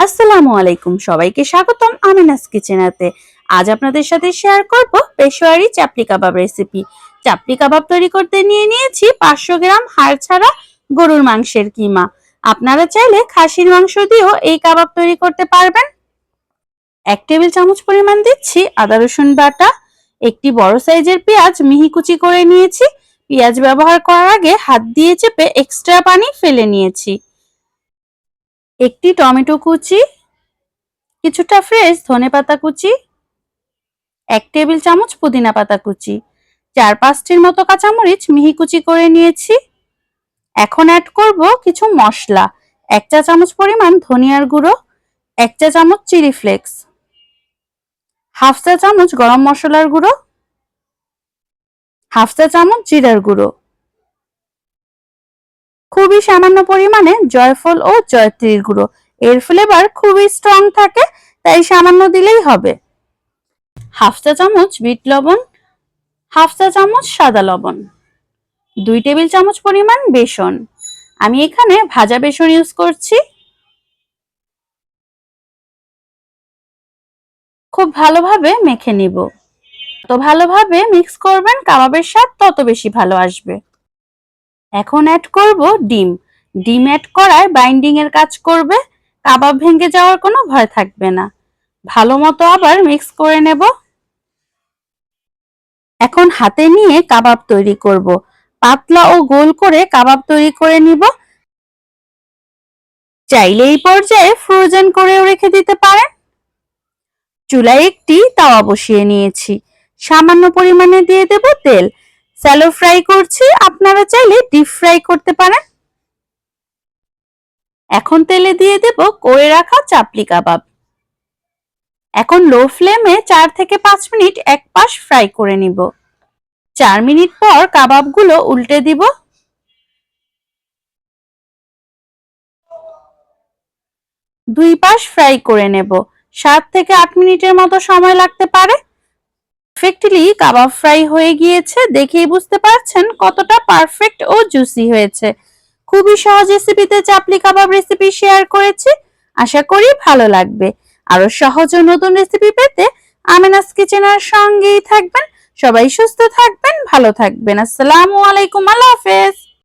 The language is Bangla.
আসসালামু আলাইকুম। সবাইকে স্বাগতম আমিনাস কিচেনাতে আজ আপনাদের সাথে শেয়ার করব পেশোয়ারি চাপড়ি কাবাব রেসিপি চাপড়ি কাবাব তৈরি করতে নিয়ে নিয়েছি পাঁচশো গ্রাম হাড় ছাড়া গরুর মাংসের কিমা। আপনারা চাইলে খাসির মাংস দিয়েও এই কাবাব তৈরি করতে পারবেন। এক টেবিল চামচ পরিমাণ দিচ্ছি আদা, রসুন বাটা, একটি বড় সাইজের পেঁয়াজ মিহি কুচি করে নিয়েছি। পেঁয়াজ ব্যবহার করার আগে হাত দিয়ে চেপে এক্সট্রা পানি ফেলে নিয়েছি। একটি টমেটো কুচি, কিছুটা ফ্রেশ ধনেপাতা কুচি, এক টেবিল চামচ পুদিনা পাতা কুচি, চার পাঁচটির মতো কাঁচামরিচ মিহি কুচি করে নিয়েছি। এখন অ্যাড করব কিছু মশলা, এক চা চামচ পরিমাণ ধনিয়ার গুঁড়ো, এক চা চামচ চিলি ফ্লেক্স হাফ চা চামচ গরম মশলার গুঁড়ো, হাফ চা চামচ জিরার গুঁড়ো। খুবই সামান্য পরিমাণে জয়ফল ও জয়ত্রীর গুঁড়ো। এর ফ্লেভার খুবই স্ট্রং থাকে, তাই সামান্য দিলেই হবে। হাফ চা চামচ বিট লবণ, হাফ চা চামচ সাদা লবণ, দুই টেবিল চামচ পরিমাণ বেসন। আমি এখানে ভাজা বেসন ইউজ করছি। খুব ভালোভাবে মেখে নিব। তো ভালোভাবে মিক্স করবেন, কাবাবের স্বাদ তত বেশি ভালো আসবে। এখন অ্যাড করব ডিম। ডিম অ্যাড করায় বাইন্ডিং এর কাজ করবে, কাবাব ভেঙে যাওয়ার কোনো ভয় থাকবে না। ভালো মতো আবার মিক্স করে নেব। এখন হাতে নিয়ে কাবাব তৈরি করব। পাতলা ও গোল করে কাবাব তৈরি করে নিব। চাইলে এই পর্যায়ে ফ্রোজেন করেও রেখে দিতে পারেন। চুলায় একটি তাওয়া বসিয়ে নিয়েছি। সামান্য পরিমাণে দিয়ে দেব তেল। স্যালো ফ্রাই করছি, আপনারা চাইলে ডিপ ফ্রাই করতে পারেন। এখন তেলে দিয়ে দেব করে রাখা চাপলি কাবাব। এখন লো ফ্লেমে চার থেকে পাঁচ মিনিট এক পাশ ফ্রাই করে নিব। চার মিনিট পর কাবাবগুলো উল্টে দিব। দুই পাশ ফ্রাই করে নেব। সাত থেকে আট মিনিটের মতো সময় লাগতে পারে। পারফেক্টলি কাবাব ফ্রাই হয়ে গিয়েছে, দেখেই বুঝতে পারছেন কতটা পারফেক্ট ও জুসি হয়েছে। খুবই সহজ রেসিপিতে চাপলি কাবাব রেসিপি শেয়ার করেছি, আশা করি ভালো লাগবে। আরও সহজ ও নতুন রেসিপি পেতে আমেনাস কিচেনের সঙ্গেই থাকবেন। সবাই সুস্থ থাকবেন, ভালো থাকবেন। আসসালামু আলাইকুম, আল্লাহ হাফেজ।